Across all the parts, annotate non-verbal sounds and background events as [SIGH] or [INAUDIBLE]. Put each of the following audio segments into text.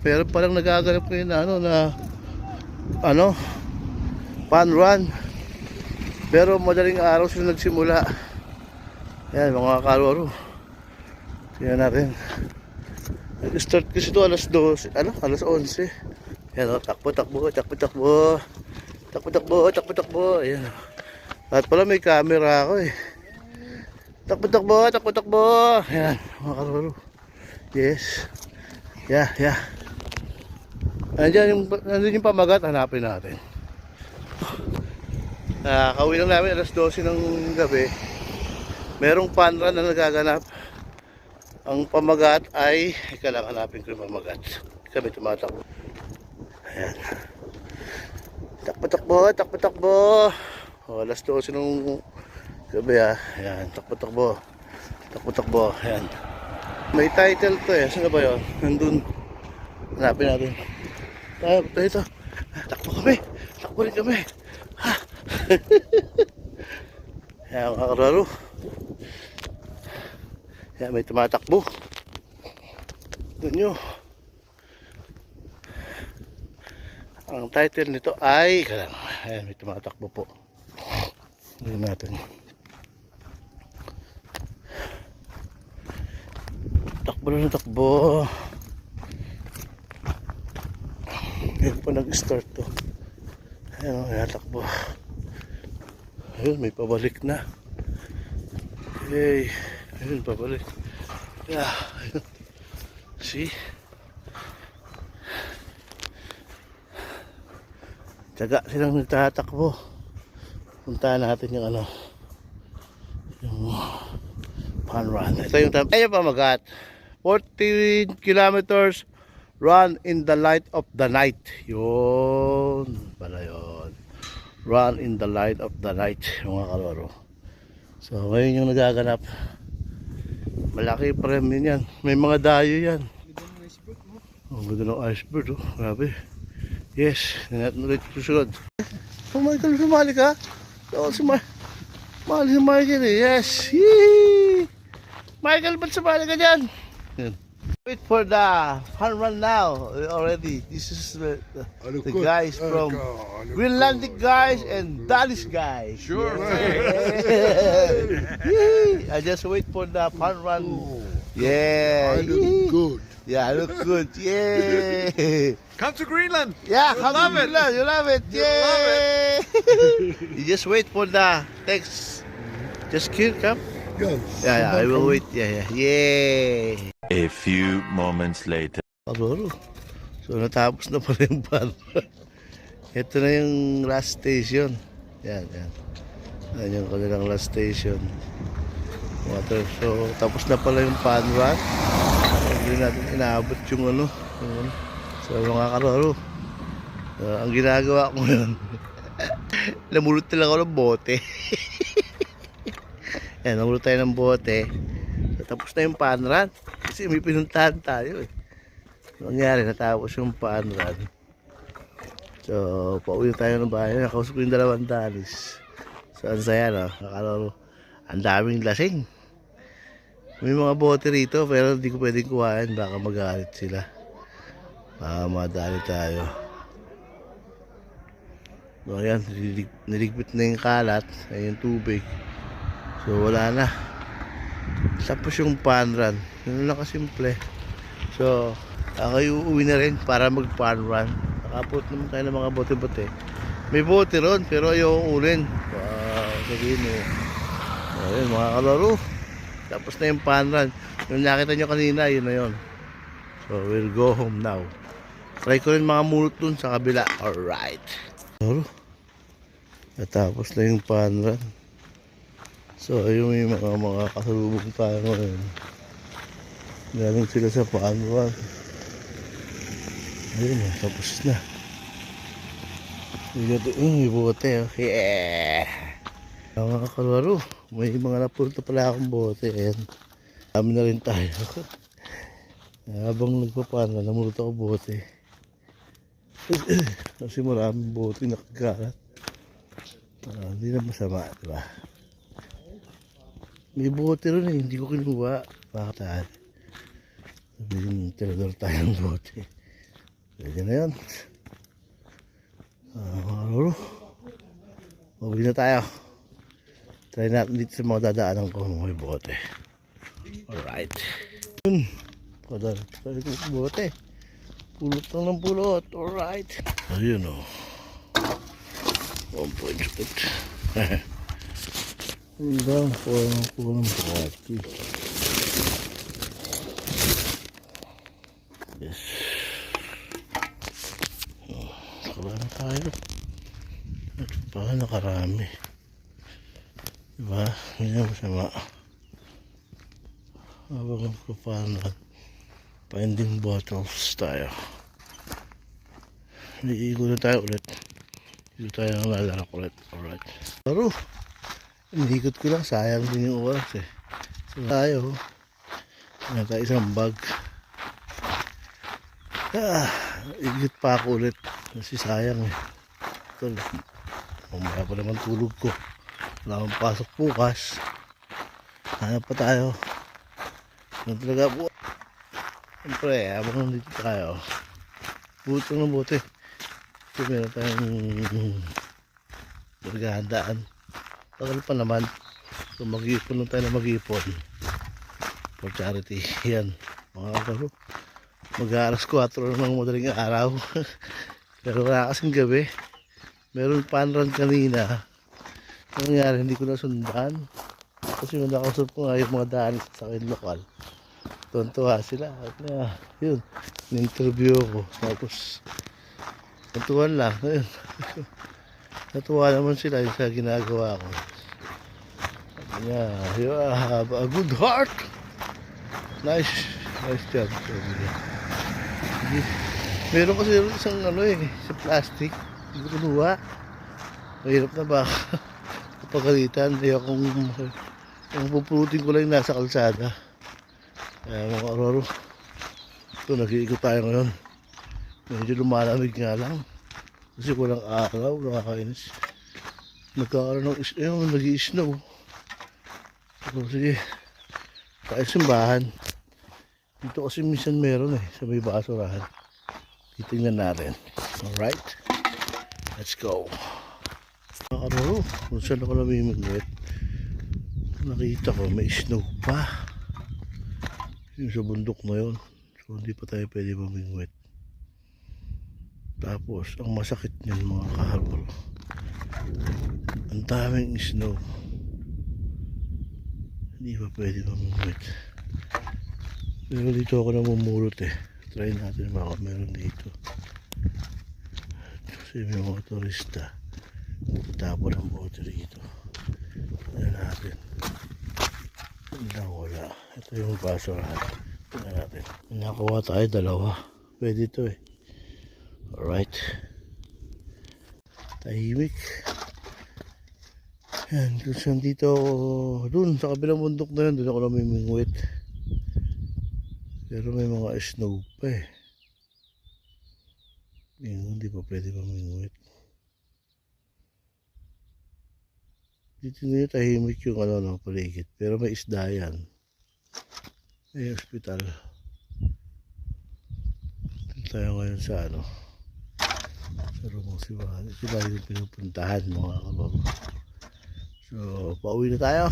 Pero parang nagaganap ngayon na ano na ano fun run. Pero madaling araw sila nagsimula. Yan mga karoro. Tingnan natin. Nag-start kasi ito alas 12, ano, alas 11. Yan o, takbo, takbo, takbo, takbo. Takbo, takbo, takbo, takbo. Ayan. At pala may camera ako eh. Takbo, takbo, takbo, takbo. Ayan, mga karoro. Yes. Yeah, yeah. Nandiyan yung, nandiyan yung pamagat, hanapin natin. Ah, kauwi lang namin alas 12 ng gabi. Merong panran na nagaganap. Ang pamagat ay, ika lang hanapin ko yung pamagat. Kami tumatakbo. Ayan. Takbo, takbo, takbo, takbo. O, alas 12 ng gabi ah. Ayan, takbo, takbo. Takbo, takbo. Ayan. May title to eh. Saan ba yun? Nandun. Hanapin natin. Ah, ito, ito. Takbo kami. Takbo rin kami. Ha? [LAUGHS] Ayan, mga kararo. Ayan, may tumatakbo. Doon nyo. Ang title nito ay, kalang, ayan, may tumatakbo po. Doon natin. Takbo na ng takbo. Ayan po nag-start to. Ayan o, ayan takbo. Ayun, may pabalik na. Hey, ayun, pabalik. Yeah, ayun. See? Tsaga silang nagtatakbo. Puntahan natin yung ano. Yung fun run. Ito yung tam. Ayun pamagat. 14 kilometers run in the light of the night. Yun. Pala yun. Run in the light of the night. Mga kaloro. So ngayon yung nagaganap. Malaki premyo yan. May mga dayo yan. Oh, ganda ng iceberg. Oh. Grabe. Yes. Hindi natin ulit susunod. Oh, Michael, sumali ka? Oo, sumali. Sumali si Michael eh. Yes. Yee! Michael, ba't sumali ka dyan? Yan. Wait for the fun run now uh, already. This is the, the, the guys from Greenlandic guys and Danish guys. Sure, [LAUGHS] Yee! I just wait for the fun run. Yeah. I look good. Yeah, I look good. [LAUGHS] Yeah. Come to Greenland. Yeah, You come love to it. Greenland. You love it. You yeah. love [LAUGHS] you just wait for the text. Just kill, come. Yes. Yeah, yeah, I will wait. Yeah, yeah. Yeah. A few moments later. Karoro. So natapos na pala yung pan. Ito na yung last station. Yan, yan. Yan yung kanilang last station. Water. So tapos na pala yung pan run. Hindi natin inaabot yung ano. Yung ano. So mga karoro. Uh, ang ginagawa ko ngayon. [LAUGHS] namulot na lang ako ng bote. [LAUGHS] yan, namulot tayo ng bote. So, tapos na yung pan run. Kasi may pinuntahan tayo eh. Nangyari, natapos yung pan run. So, pauwi tayo ng bahay. Nakausap ko yung dalawang dalis. So, ang saya no? Nakalaro. Ang daming lasing. May mga bote rito pero hindi ko pwedeng kuhain. Baka magalit sila. Baka madali tayo. So, ayan. Nilig, niligpit na yung kalat. Ay yung tubig. So, wala na. Tapos yung pan run. Yun lang kasimple. So, ako uuwi na rin para mag pan run. Nakapot naman tayo ng mga bote-bote. May bote ron, pero ayaw ulin. Wow, sabihin mo. Ayun, mga kalaro. Tapos na yung pan run. Yung nakita nyo kanina, yun na yun. So, we'll go home now. Try ko rin mga mulot dun sa kabila. Alright. Kalaro. Natapos na yung pan run. So, ayun yung mga, mga kasalubong tayo ngayon. Galing sila sa run. Ayun na, tapos na. Yung yung bote, oh. Yeah! Mga kalaro, may mga napulta pala akong bote. Ayan. Dami na rin tayo. [LAUGHS] Habang nagpapana, namulot ako bote. [CLEARS THROAT] Kasi maraming bote nakagalat. Ah, Hindi na masama, di? May bote rin eh, hindi ko kinuha. Bakit? Sabihin, tirador tayong bote. Pwede na yun. Ah, mga lolo. Mabili na tayo. Try natin dito sa mga dadaanan ko ng may bote. Alright. Yun. Padala tayo ng bote. Pulot lang ng pulot. Alright. Ayun o. One point [LAUGHS] ang pulang party. Yes. Wala na tayo. At pa nakarami. Diba? Hindi na masama. Habang nagpapanan, finding bottles tayo. Iigo na tayo ulit. Dito tayo ang lalaro ulit. Alright. Laro. Inikot ko lang. Sayang din yung oras eh. So tayo. Meron tayo isang bag. Ah, igit pa ako ulit. Kasi sayang eh. Ito, mamaya pa naman tulog ko. Wala akong pasok bukas. Hanap pa tayo. Ano talaga po? Siyempre, habang nandito tayo. Buto ng buti. Ito meron tayong bergahandaan. Tagal pa naman. So mag-iipon lang tayo na mag-iipon. For charity. [LAUGHS] Yan. Mga karo. Mag-aaras 4 ng madaling araw. [LAUGHS] Pero wala kasing gabi. Meron panran kanina. Ang nangyari, hindi ko nasundan. Kasi yung nakausap ko nga yung mga daan sa akin lokal. Tuntua sila. At na, yun. In-interview ko. Tapos, tuntuan lang. [LAUGHS] Ayun. Natuwa naman sila yung sa ginagawa ko. Niya, you have a good heart. Nice. Nice job. Sabi. Meron kasi isang ano eh, sa plastic. Hindi ko kinuha. Mahirap na ba? [LAUGHS] Kapagalitan. Ayaw kong ang pupulutin ko lang yung nasa kalsada. Kaya mga aroro. Ito, nag-iikot tayo ngayon. Medyo lumalamig nga lang. Kasi walang araw, nakakainis. Nagkakaroon ng is eh, nag-i-snow. So, sige. Tayo simbahan. Dito kasi minsan meron eh, sa may basurahan. Titingnan natin. Alright? Let's go. Nakararo, kung saan ako namimigwit. Nakita ko, may snow pa. Yung sa bundok na yun. So, hindi pa tayo pwede mamingwit. Tapos, ang masakit niyan mga kaharbol. Ang daming snow. Hindi pa pwede mamingwit. Pero dito ako namumulot eh. Try natin baka meron dito. Kasi may mga turista. Tapon ang bote rito. Tignan natin. Wala, wala. Ito yung basurahan. Tignan natin. Nakakuha tayo dalawa. Pwede ito eh. Alright. Tahimik. Yan, kung saan dito, dun sa kabilang bundok na yun, dun ako namimingwit. Pero may mga snow pa eh. Yun, hindi pa pwede mamingwit. Dito nyo tahimik yung ano no, paligid. Pero may isda yan. May hospital. Dito tayo ngayon sa ano. Sa Rumong Sibahan. Ito ba yung pinupuntahan mga kabab. So, pauwi na tayo.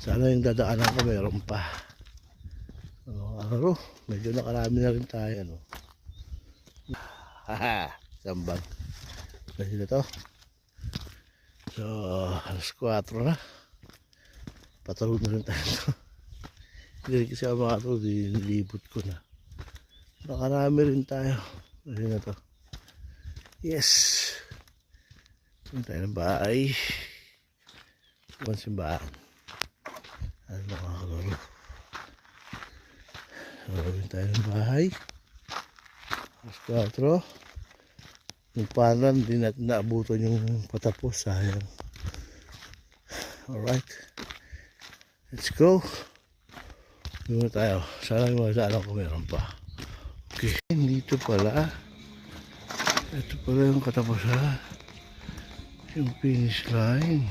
Sana yung dadaanan ko meron pa. Ano, araw, medyo nakarami na rin tayo. Ano. Haha, sambag. Kasi na to. So, alas 4 na. Patulog na rin tayo. [LAUGHS] Hindi kasi ako makatulog, nilibot ko na. Nakarami rin tayo. Kasi na to. Yes. Punta tayo ng bahay. Bukan simbahan. Ano mga kalaro. Gawin tayo ng bahay. Alas 4. Yung panan, hindi natin naabutan yung patapos. Sayang. Alright. Let's go. Doon tayo. Sana yung mga alam ko meron pa. Okay. Dito pala. Ito pala yung katapusan. Yung finish line.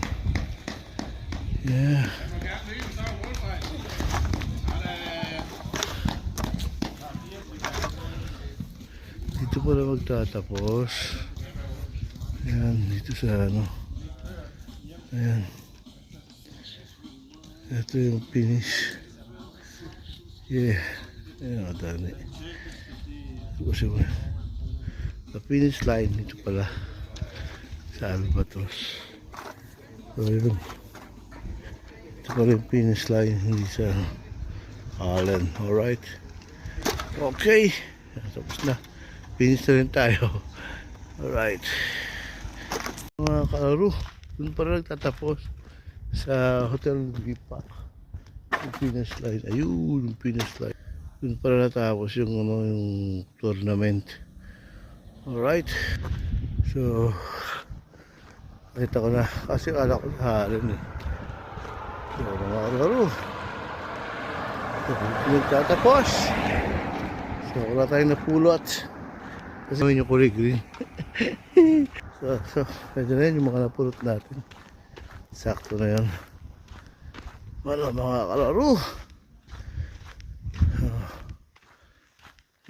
Yeah. Dito pala magtatapos. Ayan, dito sa ano. Ayan. Ito yung finish. Yeah. Ayan, ang dami. Ito kasi mo. The finish line, ito pala. Sa Albatros. So, yun. Ito pala yung finish line, hindi sa Allen. Alright. Okay. Tapos na. Finish na rin tayo. Alright. Mga kalaro, dun pa rin nagtatapos sa Hotel Vipa. Yung finish line. Ayun, yung finish line. Dun pa rin natapos yung, ano, yung tournament. Alright. So, nakita ko na. Kasi kala ko nahalin eh. So, mga kalaro. Ito, nagtatapos. So, wala tayong napulot. Kasi yun yung kulay [LAUGHS] so, so, medyo na yun yung mga napulot natin. Sakto na yun. Wala mga kalaro. Oh.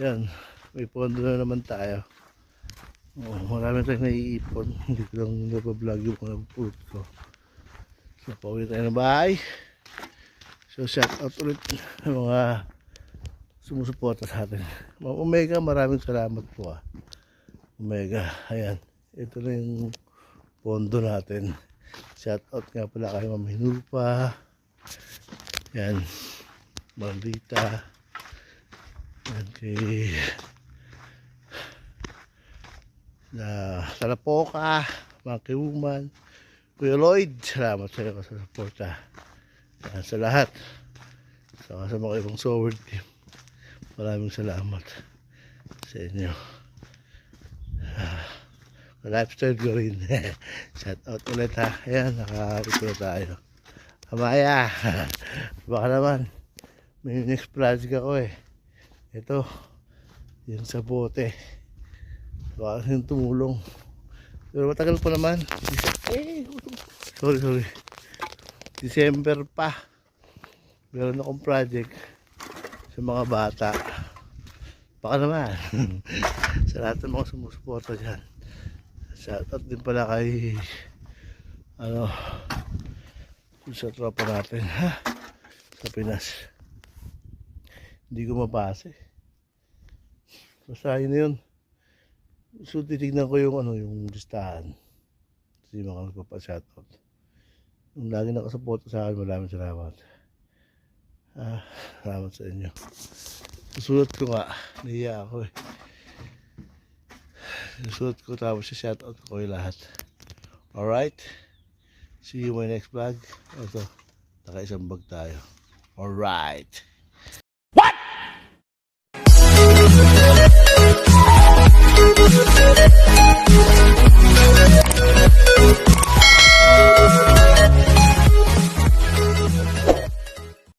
Yan. May pondo na naman tayo. Oh, marami tayong naiipon. [LAUGHS] Hindi ko lang nabablog yung mga napulot ko. So, pauwi tayo na bahay. So, shout out ulit sa mga sumusuporta sa atin. Ma'am Omega, maraming salamat po ah. Omega, ayan. Ito na yung pondo natin. Shout out nga pala kay Ma'am Hinulpa. Yan. Maldita. Yan kay na Salapoka, mga kiuman, Kuya Lloyd, salamat sa iyo sa suporta. Yan, sa lahat. Sa sa mga ibang forward team. Maraming salamat sa inyo. Ah, lifestyle ko rin. [LAUGHS] Shout out ulit ha. Ayan, nakarito na tayo. Amaya. [LAUGHS] Baka naman. May next project ako eh. Ito. Yung sa bote. Baka yung tumulong. Pero matagal pa naman. Eh, sorry, sorry. December pa. Meron akong project sa mga bata. Baka naman. [LAUGHS] sa lahat ng mga sumusuporta dyan. Shoutout din pala kay ano sa tropa natin ha sa Pinas. Hindi ko mabase. Basta yun na yun. So titignan ko yung ano yung listahan. Kasi mga nagpapa-shoutout. Yung lagi nakasuporta sa akin, maraming salamat. Ah, salamat sa inyo. Susulat ko nga. Nahiya ako eh. Susulat ko tapos sa shoutout ko yung lahat. Alright? See you my next vlog. Ito, naka isang bag tayo. Alright. Yeah.